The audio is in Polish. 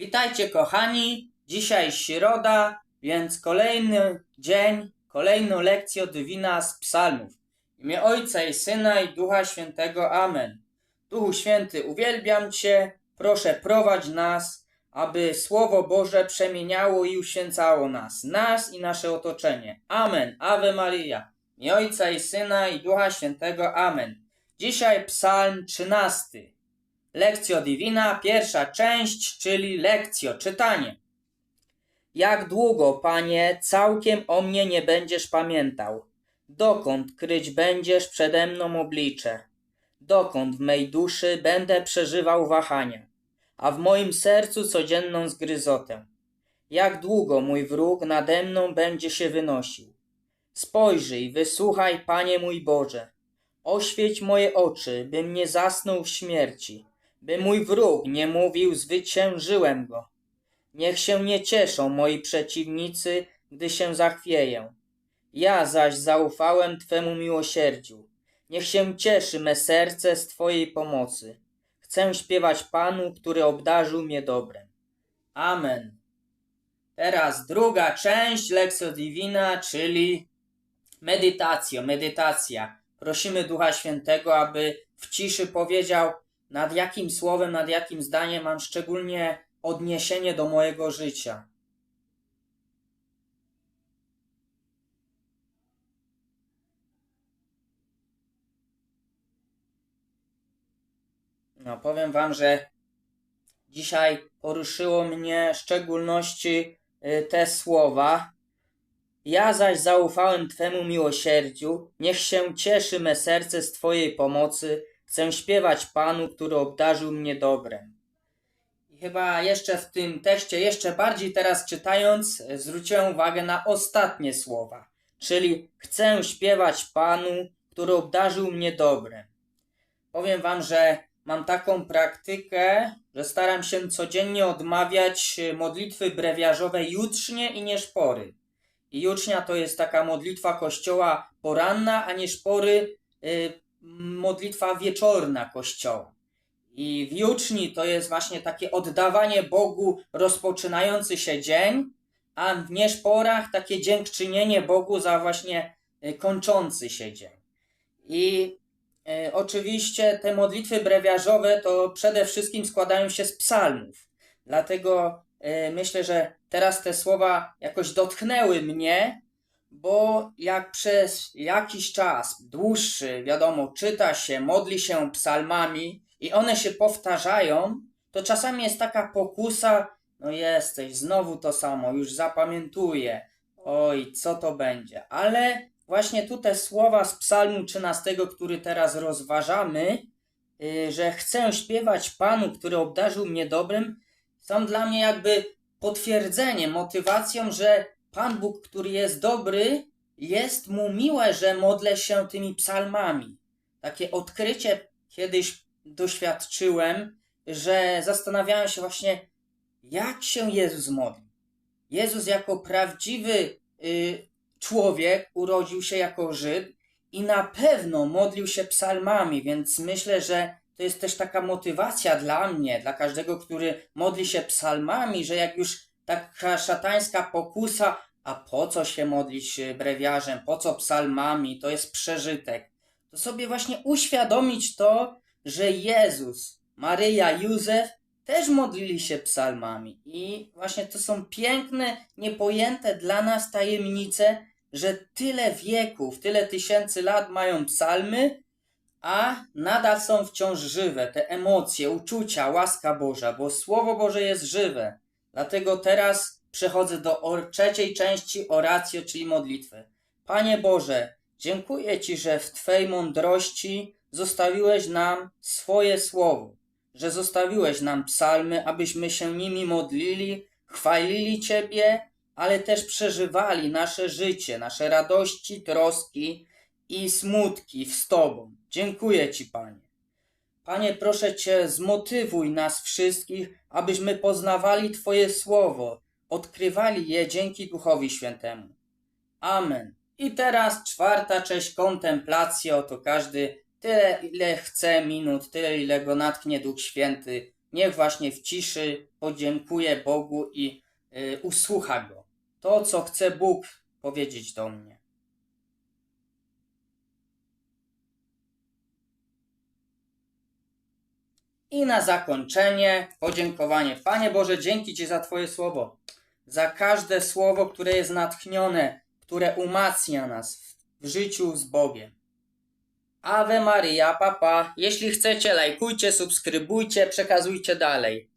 Witajcie kochani, dzisiaj środa, więc kolejny dzień, kolejną lekcję od wina z psalmów. W imię Ojca i Syna i Ducha Świętego. Amen. Duchu Święty, uwielbiam Cię, proszę prowadź nas, aby Słowo Boże przemieniało i uświęcało nas, nas i nasze otoczenie. Amen. Ave Maria. W imię Ojca i Syna i Ducha Świętego. Amen. Dzisiaj psalm 13. Lekcjo Divina, pierwsza część, czyli lekcjo, czytanie. Jak długo, Panie, całkiem o mnie nie będziesz pamiętał? Dokąd kryć będziesz przede mną oblicze? Dokąd w mej duszy będę przeżywał wahania, a w moim sercu codzienną zgryzotę? Jak długo mój wróg nade mną będzie się wynosił? Spojrzyj, wysłuchaj, Panie mój Boże. Oświeć moje oczy, bym nie zasnął w śmierci, by mój wróg nie mówił zwyciężyłem go. Niech się nie cieszą moi przeciwnicy, gdy się zachwieję. Ja zaś zaufałem Twemu miłosierdziu. Niech się cieszy me serce z Twojej pomocy. Chcę śpiewać Panu, który obdarzył mnie dobrem. Amen. Teraz druga część Lexo Divina, czyli medytacja, medytacja. Prosimy Ducha Świętego, aby w ciszy powiedział, nad jakim słowem, nad jakim zdaniem mam szczególnie odniesienie do mojego życia. No, powiem Wam, że dzisiaj poruszyło mnie w szczególności y, te słowa. Ja zaś zaufałem Twemu miłosierdziu, niech się cieszy me serce z Twojej pomocy, chcę śpiewać Panu, który obdarzył mnie dobrem. I chyba jeszcze w tym tekście, jeszcze bardziej teraz czytając, zwróciłem uwagę na ostatnie słowa, czyli chcę śpiewać Panu, który obdarzył mnie dobrem. Powiem Wam, że mam taką praktykę, że staram się codziennie odmawiać modlitwy brewiarzowe jutrznie i nie szpory. I jutrznia to jest taka modlitwa kościoła poranna, a nie szpory y, modlitwa wieczorna kościoła. I w juczni to jest właśnie takie oddawanie Bogu rozpoczynający się dzień, a w nieszporach takie dziękczynienie Bogu za właśnie y, kończący się dzień. I y, oczywiście te modlitwy brewiarzowe to przede wszystkim składają się z psalmów. Dlatego y, myślę, że teraz te słowa jakoś dotknęły mnie, bo jak przez jakiś czas dłuższy, wiadomo, czyta się, modli się psalmami i one się powtarzają, to czasami jest taka pokusa, no jesteś, znowu to samo, już zapamiętuję, oj, co to będzie. Ale właśnie tu te słowa z psalmu 13, który teraz rozważamy, yy, że chcę śpiewać Panu, który obdarzył mnie dobrym, są dla mnie jakby potwierdzeniem, motywacją, że Pan Bóg, który jest dobry, jest mu miłe, że modlę się tymi psalmami. Takie odkrycie kiedyś doświadczyłem, że zastanawiałem się właśnie, jak się Jezus modli. Jezus jako prawdziwy y, człowiek urodził się jako Żyd i na pewno modlił się psalmami, więc myślę, że to jest też taka motywacja dla mnie, dla każdego, który modli się psalmami, że jak już taka szatańska pokusa, a po co się modlić brewiarzem, po co psalmami, to jest przeżytek. To sobie właśnie uświadomić to, że Jezus, Maryja, Józef też modlili się psalmami. I właśnie to są piękne, niepojęte dla nas tajemnice, że tyle wieków, tyle tysięcy lat mają psalmy, a nadal są wciąż żywe te emocje, uczucia, łaska Boża, bo Słowo Boże jest żywe. Dlatego teraz przechodzę do trzeciej części oracji, czyli modlitwy. Panie Boże, dziękuję Ci, że w Twej mądrości zostawiłeś nam swoje słowo, że zostawiłeś nam psalmy, abyśmy się nimi modlili, chwalili Ciebie, ale też przeżywali nasze życie, nasze radości, troski i smutki z Tobą. Dziękuję Ci, Panie. Panie, proszę Cię, zmotywuj nas wszystkich, abyśmy poznawali Twoje słowo, odkrywali je dzięki Duchowi Świętemu. Amen. I teraz czwarta część kontemplacji, oto każdy tyle, ile chce minut, tyle, ile go natknie Duch Święty, niech właśnie w ciszy podziękuję Bogu i y, usłucha Go. To, co chce Bóg powiedzieć do mnie. I na zakończenie podziękowanie. Panie Boże, dzięki Ci za Twoje słowo. Za każde słowo, które jest natchnione, które umacnia nas w, życiu z Bogiem. Ave Maria, papa. Jeśli chcecie, lajkujcie, subskrybujcie, przekazujcie dalej.